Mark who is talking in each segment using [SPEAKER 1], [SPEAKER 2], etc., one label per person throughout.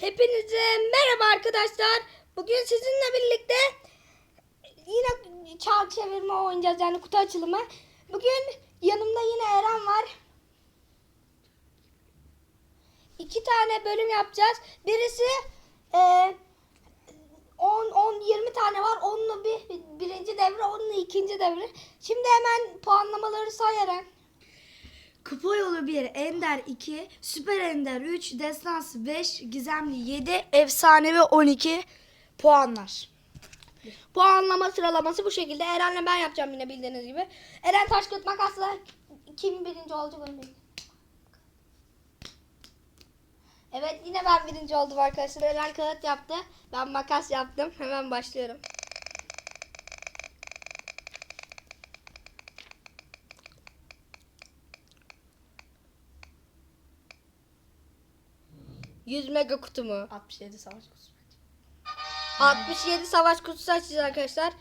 [SPEAKER 1] Hepinize merhaba arkadaşlar. Bugün sizinle birlikte yine çal çevirme oynayacağız yani kutu açılımı. Bugün yanımda yine Eren var. İki tane bölüm yapacağız. Birisi e, 10 10 20 tane var. Onunla bir birinci devre, onunla ikinci devre. Şimdi hemen puanlamaları say.
[SPEAKER 2] Kupa yolu 1, Ender 2, Süper Ender 3, Destansı 5, Gizemli 7, Efsanevi 12 puanlar.
[SPEAKER 1] Puanlama sıralaması bu şekilde. Eren'le ben yapacağım yine bildiğiniz gibi. Eren taş kağıt makasla kim birinci olacak onu bilmiyorum. Evet yine ben birinci oldum arkadaşlar. Eren kağıt yaptı. Ben makas yaptım. Hemen başlıyorum. Yüz mega kutu mu?
[SPEAKER 2] 67 savaş kutusu.
[SPEAKER 1] 67 savaş kutusu açacağız arkadaşlar.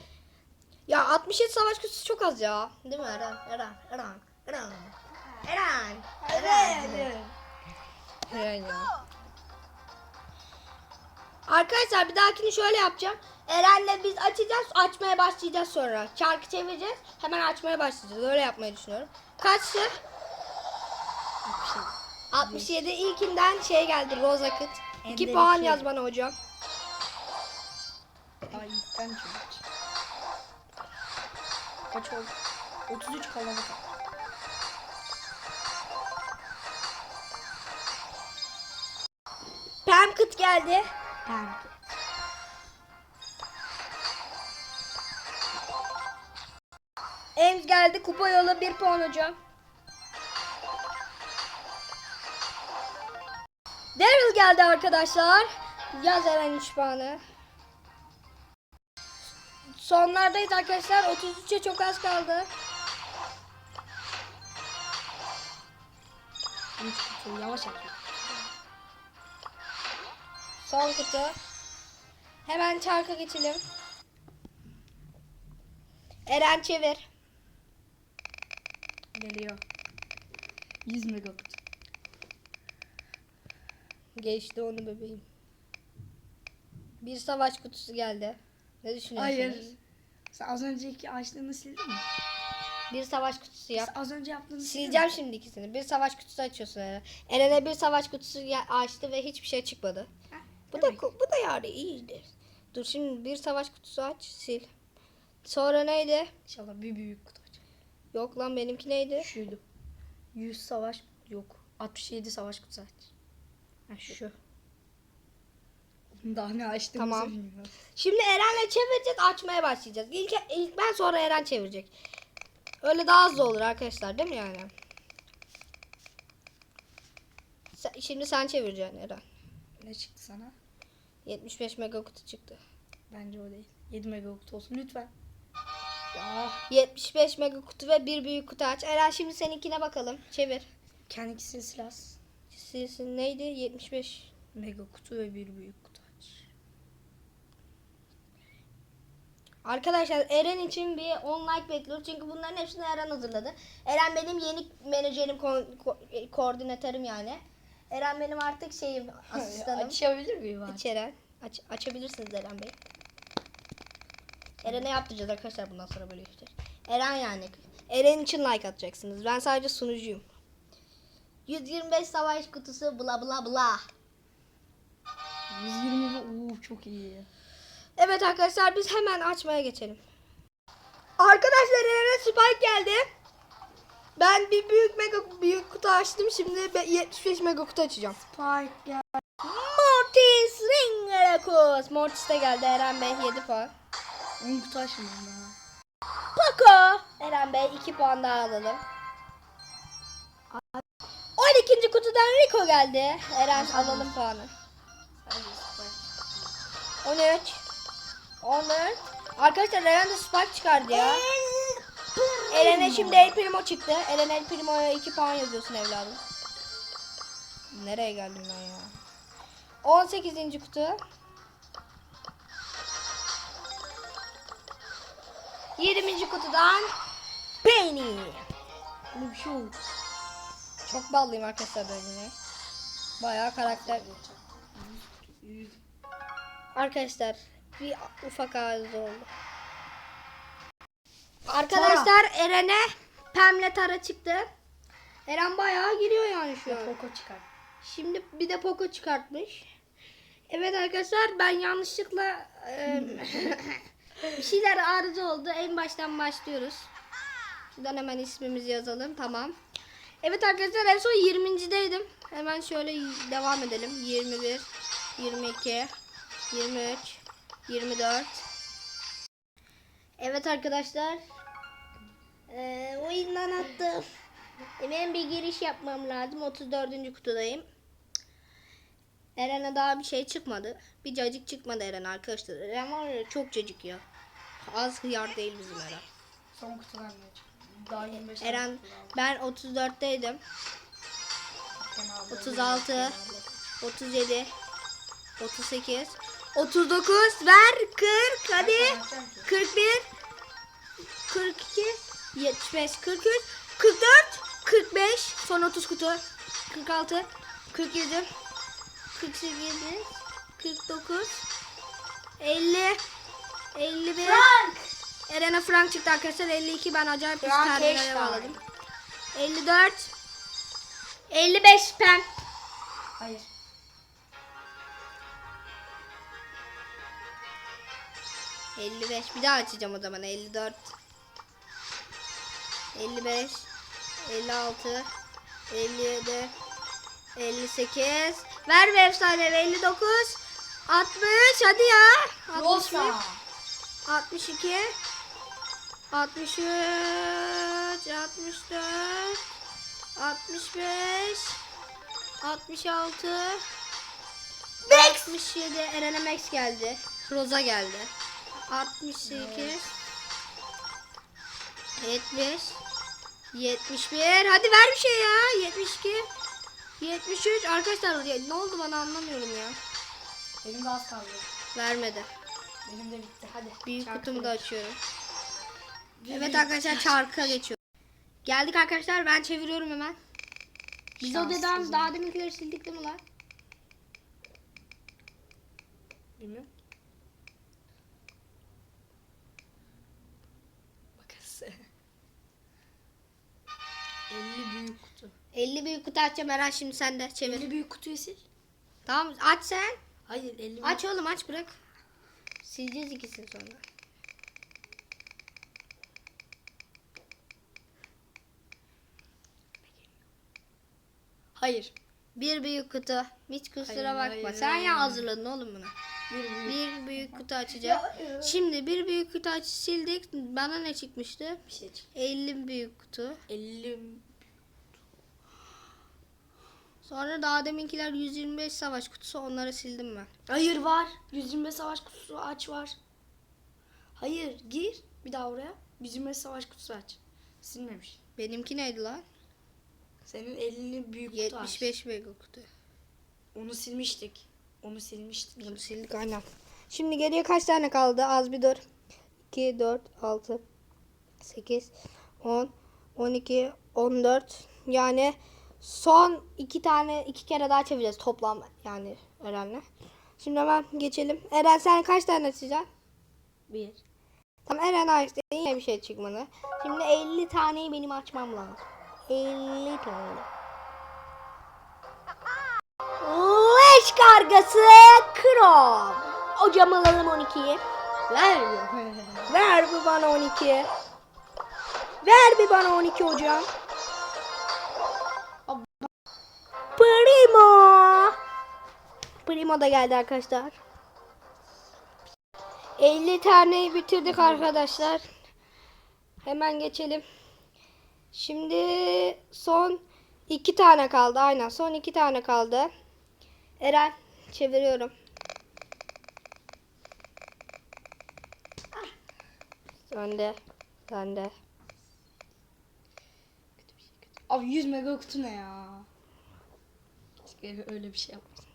[SPEAKER 1] Ya 67 savaş kutusu çok az ya. Değil mi Eren? Eren, Eren, Eren. Eren. Eren. Eren ya. Arkadaşlar bir dahakini şöyle yapacağım. Eren'le biz açacağız, açmaya başlayacağız sonra. Çarkı çevireceğiz, hemen açmaya başlayacağız. Öyle yapmayı düşünüyorum. Kaçtı? 67 ilkinden şey geldi, Rosa Kıt. 2
[SPEAKER 2] Ender
[SPEAKER 1] puan
[SPEAKER 2] iki.
[SPEAKER 1] yaz bana hocam.
[SPEAKER 2] Ay ben çocuk. Kaç oldu? 33 kalabalık.
[SPEAKER 1] Pem Kıt geldi.
[SPEAKER 2] Ben.
[SPEAKER 1] Ems geldi. Kupa yolu 1 puan hocam. Daryl geldi arkadaşlar. Yaz Eren 3 puanı. Sonlardayız arkadaşlar. 33'e çok az kaldı.
[SPEAKER 2] 3 kutu yavaş atıyor.
[SPEAKER 1] Son kutu. Hemen çarka geçelim. Eren çevir.
[SPEAKER 2] Geliyor. 100 mega kutu.
[SPEAKER 1] Geçti onu bebeğim. Bir savaş kutusu geldi. Ne düşünüyorsunuz?
[SPEAKER 2] Hayır. Sen az önceki açtığını sildin mi?
[SPEAKER 1] Bir savaş kutusu yap.
[SPEAKER 2] Sen az önce yaptığını
[SPEAKER 1] Sileceğim şimdi ikisini. Bir savaş kutusu açıyorsun Eren. Eren'e bir savaş kutusu ya- açtı ve hiçbir şey çıkmadı. Bu da
[SPEAKER 2] demek.
[SPEAKER 1] bu da yani iyidir. Dur şimdi bir savaş kutusu aç, sil. Sonra neydi?
[SPEAKER 2] İnşallah bir büyük kutu aç.
[SPEAKER 1] Yok lan benimki neydi?
[SPEAKER 2] Şuydu. 100 savaş yok. 67 savaş kutusu aç. Ha şu. Daha ne açtığımızı
[SPEAKER 1] Tamam.
[SPEAKER 2] bilmiyorum.
[SPEAKER 1] Şimdi Eren'le çevireceğiz, açmaya başlayacağız. İlk, ilk ben sonra Eren çevirecek. Öyle daha hızlı olur arkadaşlar değil mi yani? Sen- şimdi sen çevireceksin Eren.
[SPEAKER 2] Ne çıktı sana?
[SPEAKER 1] 75 mega kutu çıktı.
[SPEAKER 2] Bence o değil. 7 mega kutu olsun lütfen. Ya
[SPEAKER 1] 75 mega kutu ve bir büyük kutu aç. Eren şimdi seninkine bakalım. Çevir.
[SPEAKER 2] kendi silsilas.
[SPEAKER 1] Silsin neydi? 75.
[SPEAKER 2] Mega kutu ve bir büyük kutu aç.
[SPEAKER 1] Arkadaşlar Eren için bir 10 like bekliyoruz. Çünkü bunların hepsini Eren hazırladı. Eren benim yeni menajerim, ko- ko- koordinatörüm yani. Eren benim artık şeyim, asistanım.
[SPEAKER 2] Açabilir miyim abi?
[SPEAKER 1] Aç Eren. Aç, açabilirsiniz Eren Bey. Eren'e yaptıracağız arkadaşlar bundan sonra böyle işler. Eren yani. Eren için like atacaksınız. Ben sadece sunucuyum. 125 savaş kutusu bla bla bla.
[SPEAKER 2] 120 mi? Uuu çok iyi.
[SPEAKER 1] Evet arkadaşlar biz hemen açmaya geçelim. Arkadaşlar Eren'e Spike geldi. Ben bir büyük mega büyük kutu açtım. Şimdi be- 75 mega kutu açacağım.
[SPEAKER 2] Spike gel.
[SPEAKER 1] Mortis Ringeracus. Mortis de geldi Eren Bey 7 puan.
[SPEAKER 2] 10 kutu açmadım daha.
[SPEAKER 1] Poco. Eren Bey 2 puan daha alalım. 12. kutudan Rico geldi. Eren alalım puanı.
[SPEAKER 2] Sadece Spike.
[SPEAKER 1] 13. 14. Arkadaşlar Eren de Spike çıkardı ya. Eren'e şimdi El Primo çıktı. Eren El Primo'ya 2 puan yazıyorsun evladım. Nereye geldim ben ya? 18. kutu. 20. kutudan Penny.
[SPEAKER 2] Bu bir şey.
[SPEAKER 1] Çok ballıyım arkadaşlar ben yine. Bayağı karakter. Arkadaşlar bir ufak arıza oldu. Arkadaşlar Eren'e Pem'le Tara çıktı. Eren bayağı giriyor yani şu an.
[SPEAKER 2] Poco çıkar.
[SPEAKER 1] Şimdi bir de Poco çıkartmış. Evet arkadaşlar ben yanlışlıkla e, bir şeyler arıza oldu. En baştan başlıyoruz. Şuradan hemen ismimizi yazalım. Tamam. Evet arkadaşlar en son 20.deydim. Hemen şöyle devam edelim. 21, 22, 23, 24. Evet arkadaşlar. Ee, oyundan attım. Hemen bir giriş yapmam lazım. 34. kutudayım. Eren'e daha bir şey çıkmadı. Bir cacık çıkmadı Eren arkadaşlar. Eren var ya çok cacık ya. Az hıyar değil bizim Eren.
[SPEAKER 2] Son kutudan ne? Daha 25
[SPEAKER 1] Eren ben 34'teydim. 36, 37, 38, 39 ver 40 hadi. 41 42 75 43 44 45 son 30 kutu. 46 47 48 49 50 51
[SPEAKER 2] Frank!
[SPEAKER 1] Eren'e frank çıktı arkadaşlar. 52 ben acayip bir
[SPEAKER 2] Eşler.
[SPEAKER 1] bağladım 54 55 pen.
[SPEAKER 2] Hayır.
[SPEAKER 1] ...55 bir daha açacağım o zaman. 54 55 56 57 58 ver ve efsane 59 60 hadi ya. 61
[SPEAKER 2] Rosa.
[SPEAKER 1] 62 63 64 65 66 67 Eren'e Max geldi. Roza geldi. 68 70 71 Hadi ver bir şey ya. 72 73 Arkadaşlar ya ne oldu bana anlamıyorum ya.
[SPEAKER 2] Benim de az kaldı.
[SPEAKER 1] Vermedi.
[SPEAKER 2] Benim de bitti. Hadi.
[SPEAKER 1] Büyük kutumu da açıyorum. Evet arkadaşlar çarka geçiyor. Geldik arkadaşlar ben çeviriyorum hemen. Biz o dedan daha deminkileri sildik değil mi lan?
[SPEAKER 2] Bilmiyorum. Bakası. 50 büyük kutu.
[SPEAKER 1] 50 büyük kutu açacağım Eren şimdi sen de çevir.
[SPEAKER 2] 50 büyük kutuyu sil.
[SPEAKER 1] Tamam aç sen.
[SPEAKER 2] Hayır 50
[SPEAKER 1] Aç oğlum aç bırak. Sileceğiz ikisini sonra.
[SPEAKER 2] Hayır.
[SPEAKER 1] Bir büyük kutu. Hiç kusura
[SPEAKER 2] Hayır,
[SPEAKER 1] bakma.
[SPEAKER 2] hayır,
[SPEAKER 1] Sen ya hazırladın oğlum bunu.
[SPEAKER 2] Bir büyük.
[SPEAKER 1] Bir büyük kutu açacağım. Şimdi bir büyük kutu aç sildik. Bana ne çıkmıştı?
[SPEAKER 2] Bir şey çık.
[SPEAKER 1] 50 büyük kutu.
[SPEAKER 2] 50
[SPEAKER 1] Sonra daha deminkiler 125 savaş kutusu onları sildim ben.
[SPEAKER 2] Hayır var. 125 savaş kutusu aç var. Hayır gir bir daha oraya. 125 savaş kutusu aç. Silmemiş.
[SPEAKER 1] Benimki neydi lan?
[SPEAKER 2] Senin 50 büyük kutu aç.
[SPEAKER 1] 75 büyük kutu.
[SPEAKER 2] Onu silmiştik. Onu silmiştik.
[SPEAKER 1] Bunu sildik aynen. Şimdi geriye kaç tane kaldı? Az bir dur. 2, 4, 6, 8, 10, 12, 14. Yani son iki tane, iki kere daha çevireceğiz toplam yani Eren'le. Şimdi hemen geçelim. Eren sen kaç tane açacaksın?
[SPEAKER 2] Bir.
[SPEAKER 1] Tamam Eren açtı. Yine bir şey çıkmadı. Şimdi 50 taneyi benim açmam lazım. 50 tane. Leş kargası krom. Hocam alalım 12'yi. Ver. Ver bir bana 12. Ver bir bana 12 hocam. Primo. Primo da geldi arkadaşlar. 50 taneyi bitirdik arkadaşlar. Hemen geçelim. Şimdi son iki tane kaldı. Aynen son iki tane kaldı. Eren çeviriyorum. Sen de. Sen de.
[SPEAKER 2] Abi 100 mega kutu ne ya? Öyle bir şey yapmasın.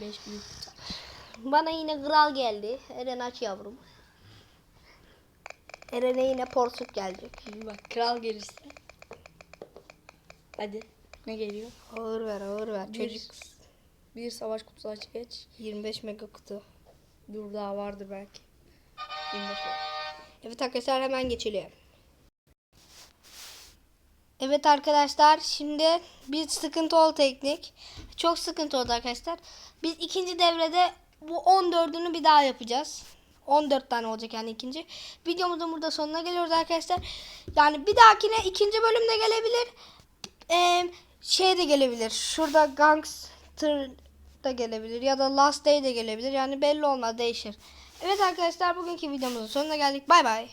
[SPEAKER 2] 5 büyük kutu.
[SPEAKER 1] Bana yine kral geldi. Eren aç yavrum. Eren'e yine porsuk gelecek.
[SPEAKER 2] Bak kral gelirse. Hadi. Ne geliyor?
[SPEAKER 1] Ağır ver ağır ver
[SPEAKER 2] Bir.
[SPEAKER 1] çocuk.
[SPEAKER 2] Bir savaş kutusu aç geç.
[SPEAKER 1] 25 mega kutu.
[SPEAKER 2] Dur daha vardır belki. 25 var.
[SPEAKER 1] Evet arkadaşlar hemen geçelim. Evet arkadaşlar şimdi bir sıkıntı oldu teknik. Çok sıkıntı oldu arkadaşlar. Biz ikinci devrede bu 14'ünü bir daha yapacağız. 14 tane olacak yani ikinci. Videomuzun burada sonuna geliyoruz arkadaşlar. Yani bir dahakine ikinci bölümde gelebilir. Ee, şey de gelebilir. Şurada Gangster da gelebilir ya da Last Day de gelebilir. Yani belli olmaz değişir. Evet arkadaşlar bugünkü videomuzun sonuna geldik. Bay bay.